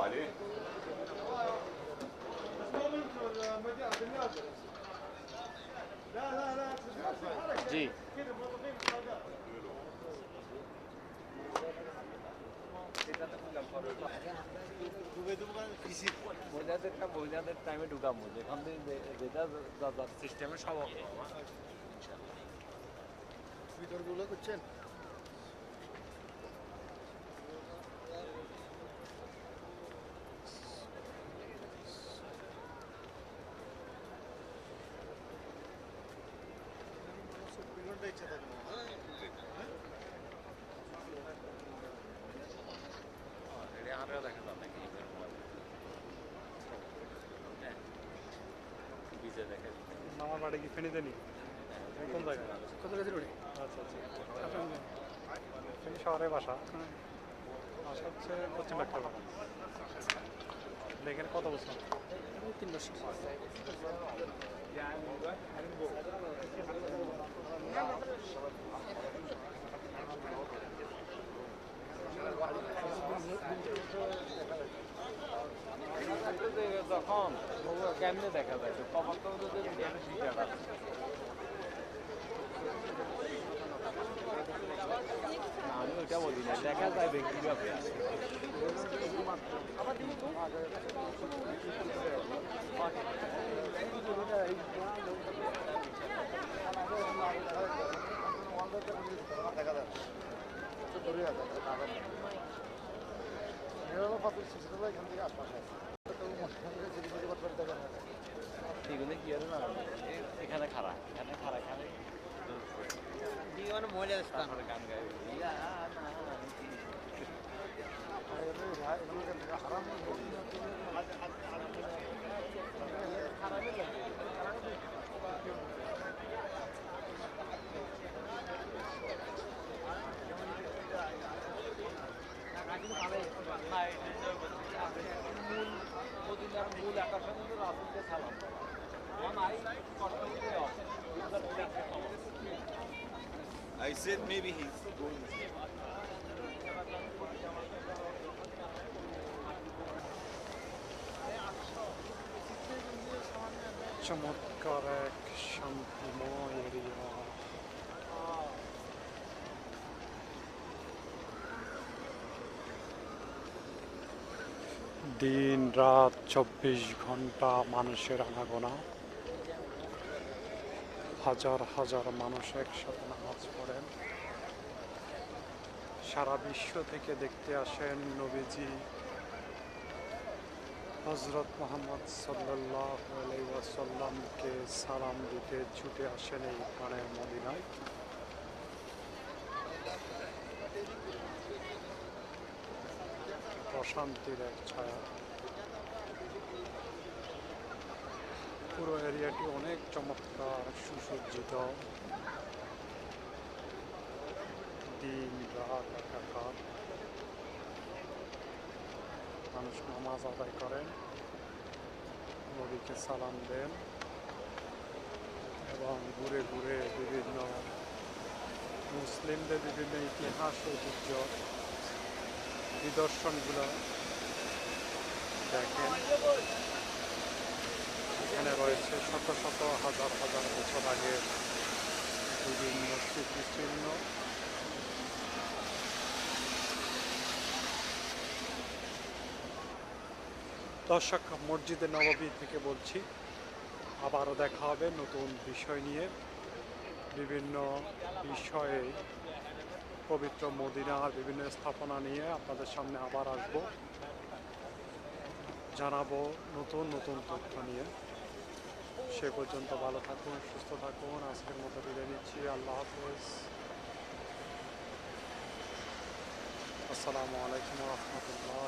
سلمتوا عليه؟ জি মহিলাদেরটা মহিলাদের টাইমে ঢুকাবো যেখান থেকে যে- যেটা সিস্টেমে সব ভিতরগুলো করছেন এটা দেখা যাবে নাকি? হ্যাঁ দেখা আমার বাড়ি কি ফেনীতে নি কোন জায়গায়? কত কাছে রোডে? আচ্ছা আচ্ছা। ফেনী শহরে বাসা। বাসা হচ্ছে পশ্চিম বাগদা এখানে কত বছর? তিন বছর। তখন কেমনে দেখা যায়? কখন তো শিখা আমি ওইটা বলি না, দেখা যায় ব্যক্তিগত দেখা যাচ্ছে ধরে এখান থেকে আশপাশে আছে এগুলো কি আর না এখানে খারাপ এখানে খারাপ এখানে মানে মহিলা তারপরে গান গায় ইয়া না হারাম I said maybe he's going. চমৎকার এক শান্তিময় এরিয়া দিন, রাত, চব্বিশ ঘণ্টা মানুষের আনাগোনা হাজার হাজার মানুষ একসাথে নামাজ পড়েন। সারা বিশ্ব থেকে দেখতে আসেন নবীজি। হজরত মোহাম্মদ সাল্লাহ ওয়াসাল্লামকে সালাম দিতে ছুটে আসেন এই প্রাণের মদিনায়। প্রশান্তির এক ছায়া। পুরো এরিয়াটি অনেক চমৎকার, সুসজ্জিত। দিন, রাত, একাকার। মানুষ নামাজ আদায় করেন। নদীকে সালাম দেন। এবং ঘুরে ঘুরে বিভিন্ন মুসলিমদের বিভিন্ন ইতিহাস ঐতিহ্য নিদর্শনগুলো দেখেন। এখানে রয়েছে শত শত হাজার হাজার বছর আগে বিভিন্ন স্মৃতিচিহ্ন দর্শক, মসজিদে নববী থেকে বলছি, আবারও দেখা হবে নতুন বিষয় নিয়ে। বিভিন্ন বিষয়ে পবিত্র মদিনার বিভিন্ন স্থাপনা নিয়ে আপনাদের সামনে আবার আসব। জানাব নতুন নতুন তথ্য নিয়ে। সে পর্যন্ত ভালো থাকুন, সুস্থ থাকুন। আজকের মতো বিদায় নিচ্ছি। আল্লাহ হাফেজ। আসসালামু আলাইকুম রহমতুল্লাহ